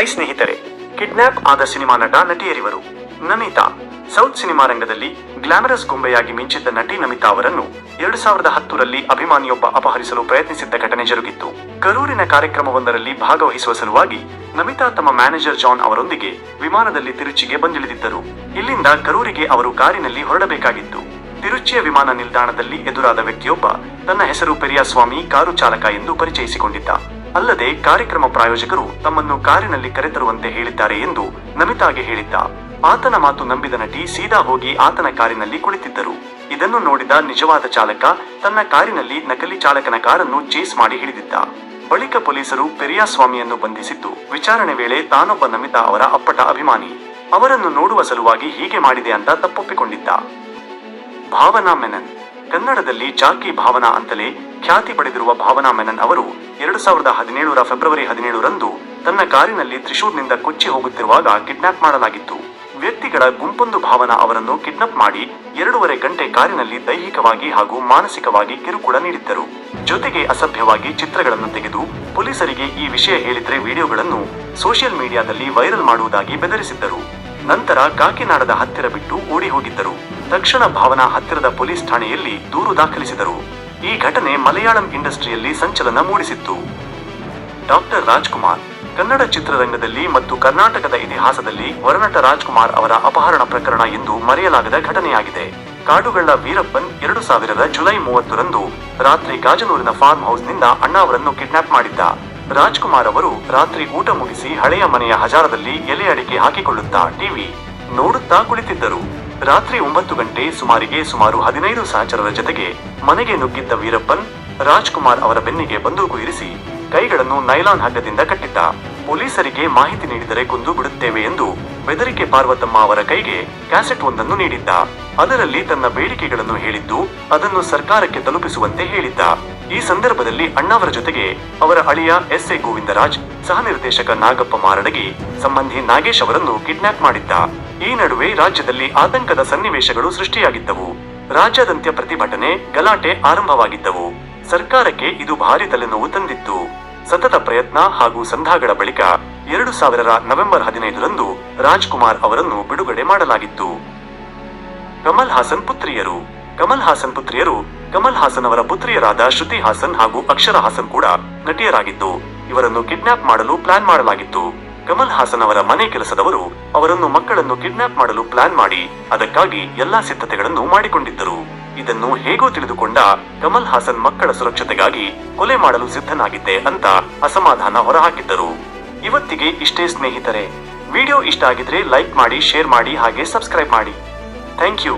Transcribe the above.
Hi ಸ್ನೇಹಿತರೆ, kidnap ಆದ cinema ನಟ ನಟಿಯರಿವರು. ನಮಿತಾ, ಸೌತ್ ಸಿನಿಮಾ ರಂಗದಲ್ಲಿ ಗ್ಲಾಮರಸ್ ಗೊಂಬೆಯಾಗಿ ಮಿಂಚಿದ್ದ ನಟಿ ನಮಿತಾ ಅವರನ್ನು ಎರಡು ಸಾವಿರದ ಹತ್ತರಲ್ಲಿ ಅಭಿಮಾನಿಯೊಬ್ಬ ಅಪಹರಿಸಲು ಪ್ರಯತ್ನಿಸಿದ್ದ ಘಟನೆ ಜರುಗಿತ್ತು. ಕರೂರಿನ ಕಾರ್ಯಕ್ರಮವೊಂದರಲ್ಲಿ ಭಾಗವಹಿಸುವ ಸಲುವಾಗಿ ನಮಿತಾ ತಮ್ಮ ಮ್ಯಾನೇಜರ್ ಜಾನ್ ಅವರೊಂದಿಗೆ ವಿಮಾನದಲ್ಲಿ ತಿರುಚಿಗೆ ಬಂದಿಳಿದಿದ್ದರು. ಇಲ್ಲಿಂದ ಕರೂರಿಗೆ ಅವರು ಕಾರಿನಲ್ಲಿ ಹೊರಡಬೇಕಾಗಿತ್ತು. ತಿರುಚಿಯ ವಿಮಾನ ನಿಲ್ದಾಣದಲ್ಲಿ ಎದುರಾದ ವ್ಯಕ್ತಿಯೊಬ್ಬ ತನ್ನ ಹೆಸರು ಪೆರಿಯಾಸ್ವಾಮಿ ಕಾರು ಚಾಲಕ ಎಂದು ಪರಿಚಯಿಸಿಕೊಂಡಿದ್ದ. ಅಲ್ಲದೆ ಕಾರ್ಯಕ್ರಮ ಪ್ರಾಯೋಜಕರು ತಮ್ಮನ್ನು ಕಾರಿನಲ್ಲಿ ಕರೆತರುವಂತೆ ಹೇಳಿದ್ದಾರೆ ಎಂದು ನಮಿತಾಗೆ ಹೇಳಿದ್ದ. ಆತನ ಮಾತು ನಂಬಿದ ನಟಿ ಸೀದಾ ಹೋಗಿ ಆತನ ಕಾರಿನಲ್ಲಿ ಕುಳಿತಿದ್ದರು. ಇದನ್ನು ನೋಡಿದ ನಿಜವಾದ ಚಾಲಕ ತನ್ನ ಕಾರಿನಲ್ಲಿ ನಕಲಿ ಚಾಲಕನ ಕಾರನ್ನು ಚೇಸ್ ಮಾಡಿ ಹಿಡಿದಿದ್ದ. ಬಳಿಕ ಪೊಲೀಸರು ಪೆರಿಯಾಸ್ವಾಮಿಯನ್ನು ಬಂಧಿಸಿದ್ದು, ವಿಚಾರಣೆ ವೇಳೆ ತಾನೊಬ್ಬ ನಮಿತಾ ಅವರ ಅಪ್ಪಟ ಅಭಿಮಾನಿ. ಅವರನ್ನು ನೋಡುವ ಸಲುವಾಗಿ ಹೀಗೆ ಮಾಡಿದೆ ಅಂತ ತಪ್ಪೊಪ್ಪಿಕೊಂಡಿದ್ದ. ಭಾವನಾ ಮೆನನ್. ಕನ್ನಡದಲ್ಲಿ ಜಾಕಿ ಭಾವನಾ ಅಂತಲೇ ಖ್ಯಾತಿ ಪಡೆದಿರುವ ಭಾವನಾ ಮೆನನ್ ಅವರು ಎರಡು ಸಾವಿರದ ಹದಿನೇಳರ ಫೆಬ್ರವರಿ ಹದಿನೇಳರಂದು ತನ್ನ ಕಾರಿನಲ್ಲಿ ತ್ರಿಶೂರ್ನಿಂದ ಕೊಚ್ಚಿ ಹೋಗುತ್ತಿರುವಾಗ ಕಿಡ್ನಾಪ್ ಮಾಡಲಾಗಿತ್ತು. ವ್ಯಕ್ತಿಗಳ ಗುಂಪೊಂದು ಭಾವನಾ ಅವರನ್ನು ಕಿಡ್ನಾಪ್ ಮಾಡಿ ಎರಡೂವರೆ ಗಂಟೆ ಕಾರಿನಲ್ಲಿ ದೈಹಿಕವಾಗಿ ಹಾಗೂ ಮಾನಸಿಕವಾಗಿ ಕಿರುಕುಳ ನೀಡಿದ್ದರು. ಜೊತೆಗೆ ಅಸಭ್ಯವಾಗಿ ಚಿತ್ರಗಳನ್ನು ತೆಗೆದು ಪೊಲೀಸರಿಗೆ ಈ ವಿಷಯ ಹೇಳಿದ್ರೆ ವಿಡಿಯೋಗಳನ್ನು ಸೋಷಿಯಲ್ ಮೀಡಿಯಾದಲ್ಲಿ ವೈರಲ್ ಮಾಡುವುದಾಗಿ ಬೆದರಿಸಿದ್ದರು. ನಂತರ ಕಾಕಿನಾಡದ ಹತ್ತಿರ ಬಿಟ್ಟು ಓಡಿ ಹೋಗಿದ್ದರು. ತಕ್ಷಣ ಭಾವನಾ ಹತ್ತಿರದ ಪೊಲೀಸ್ ಠಾಣೆಯಲ್ಲಿ ದೂರು ದಾಖಲಿಸಿದರು. ಈ ಘಟನೆ ಮಲಯಾಳಂ ಇಂಡಸ್ಟ್ರಿಯಲ್ಲಿ ಸಂಚಲನ ಮೂಡಿಸಿತ್ತು. ಡಾಕ್ಟರ್ ರಾಜ್ಕುಮಾರ್, ಕನ್ನಡ ಚಿತ್ರರಂಗದಲ್ಲಿ ಮತ್ತು ಕರ್ನಾಟಕದ ಇತಿಹಾಸದಲ್ಲಿ ವರನಟ ರಾಜ್ಕುಮಾರ್ ಅವರ ಅಪಹರಣ ಪ್ರಕರಣ ಎಂದು ಮರೆಯಲಾಗದ ಘಟನೆಯಾಗಿದೆ. ಕಾಡುಗಳ್ಳ ವೀರಪ್ಪನ್ ಎರಡು ಸಾವಿರದ ಜುಲೈ ಮೂವತ್ತರಂದು ರಾತ್ರಿ ಗಾಜನೂರಿನ ಫಾರ್ಮ್ ಹೌಸ್ನಿಂದ ನಿಂದ ಅವರನ್ನು ಕಿಡ್ನಾಪ್ ಮಾಡಿದ್ದ. ರಾಜ್ಕುಮಾರ್ ಅವರು ರಾತ್ರಿ ಊಟ ಮುಗಿಸಿ ಹಳೆಯ ಮನೆಯ ಹಜಾರದಲ್ಲಿ ಎಲೆ ಅಡಿಕೆ ಹಾಕಿಕೊಳ್ಳುತ್ತಾ ಟಿವಿ ನೋಡುತ್ತಾ ಕುಳಿತಿದ್ದರು. ರಾತ್ರಿ ಒಂಬತ್ತು ಗಂಟೆ ಸುಮಾರಿಗೆ ಸುಮಾರು ಹದಿನೈದು ಸಹಚರರ ಜೊತೆಗೆ ಮನೆಗೆ ನುಗ್ಗಿದ್ದ ವೀರಪ್ಪನ್, ರಾಜ್ಕುಮಾರ್ ಅವರ ಬೆನ್ನಿಗೆ ಬಂದೂಕು ಇರಿಸಿ ಕೈಗಳನ್ನು ನೈಲಾನ್ ಹಗ್ಗದಿಂದ ಕಟ್ಟಿದ್ದ. ಪೊಲೀಸರಿಗೆ ಮಾಹಿತಿ ನೀಡಿದರೆ ಕೊಂದು ಬಿಡುತ್ತೇವೆ ಎಂದು ಬೆದರಿಕೆ ಪಾರ್ವತಮ್ಮ ಅವರ ಕೈಗೆ ಕ್ಯಾಸೆಟ್ ಒಂದನ್ನು ನೀಡಿದ್ದ. ಅದರಲ್ಲಿ ತನ್ನ ಬೇಡಿಕೆಗಳನ್ನು ಹೇಳಿದ್ದು ಅದನ್ನು ಸರ್ಕಾರಕ್ಕೆ ತಲುಪಿಸುವಂತೆ ಹೇಳಿದ್ದ. ಈ ಸಂದರ್ಭದಲ್ಲಿ ಅಣ್ಣಾವರ ಜೊತೆಗೆ ಅವರ ಅಳಿಯ ಎಸ್ ಎ ಗೋವಿಂದರಾಜ್, ಸಹ ನಿರ್ದೇಶಕ ನಾಗಪ್ಪ ಮಾರಡಗಿ, ಸಂಬಂಧಿ ನಾಗೇಶ್ ಅವರನ್ನು ಕಿಡ್ನಾಪ್ ಮಾಡಿದ್ದ. ಈ ನಡುವೆ ರಾಜ್ಯದಲ್ಲಿ ಆತಂಕದ ಸನ್ನಿವೇಶಗಳು ಸೃಷ್ಟಿಯಾಗಿದ್ದವು. ರಾಜ್ಯಾದಂತ್ಯ ಪ್ರತಿಭಟನೆ, ಗಲಾಟೆ ಆರಂಭವಾಗಿದ್ದವು. ಸರ್ಕಾರಕ್ಕೆ ಇದು ಭಾರಿ ತಲೆನೋವು ತಂದಿತ್ತು. ಸತತ ಪ್ರಯತ್ನ ಹಾಗೂ ಸಂಧಾಗಳ ಬಳಿಕ ಎರಡು ಸಾವಿರರ ನವೆಂಬರ್ ಹದಿನೈದರಂದು ರಾಜ್ಕುಮಾರ್ ಅವರನ್ನು ಬಿಡುಗಡೆ ಮಾಡಲಾಗಿತ್ತು. ಕಮಲ್ ಹಾಸನ್ ಪುತ್ರಿಯರು. ಕಮಲ್ ಹಾಸನ್ ಪುತ್ರಿಯರು ಕಮಲ್ ಹಾಸನ್ ಅವರ ಪುತ್ರಿಯರಾದ ಶ್ರುತಿ ಹಾಸನ್ ಹಾಗೂ ಅಕ್ಷರ ಹಾಸನ್ ಕೂಡ ನಟಿಯರಾಗಿದ್ದು, ಇವರನ್ನು ಕಿಡ್ನಾಪ್ ಮಾಡಲು ಪ್ಲಾನ್ ಮಾಡಲಾಗಿತ್ತು. ಕಮಲ್ ಹಾಸನ್ ಅವರ ಮನೆ ಕೆಲಸದವರು ಅವರನ್ನು ಮಕ್ಕಳನ್ನು ಕಿಡ್ನಾಪ್ ಮಾಡಲು ಪ್ಲಾನ್ ಮಾಡಿ, ಅದಕ್ಕಾಗಿ ಎಲ್ಲಾ ಸಿದ್ಧತೆಗಳನ್ನು ಮಾಡಿಕೊಂಡಿದ್ದರು. ಇದನ್ನು ಹೇಗೋ ತಿಳಿದುಕೊಂಡ ಕಮಲ್ ಹಾಸನ್ ಮಕ್ಕಳ ಸುರಕ್ಷತೆಗಾಗಿ ಕೊಲೆ ಮಾಡಲು ಸಿದ್ಧನಾಗಿದ್ದೆ ಅಂತ ಅಸಮಾಧಾನ ಹೊರಹಾಕಿದ್ದರು. ಇವತ್ತಿಗೆ ಇಷ್ಟೇ ಸ್ನೇಹಿತರೆ. ವಿಡಿಯೋ ಇಷ್ಟ ಆಗಿದ್ರೆ ಲೈಕ್ ಮಾಡಿ, ಶೇರ್ ಮಾಡಿ, ಹಾಗೆ ಸಬ್ಸ್ಕ್ರೈಬ್ ಮಾಡಿ. Thank you.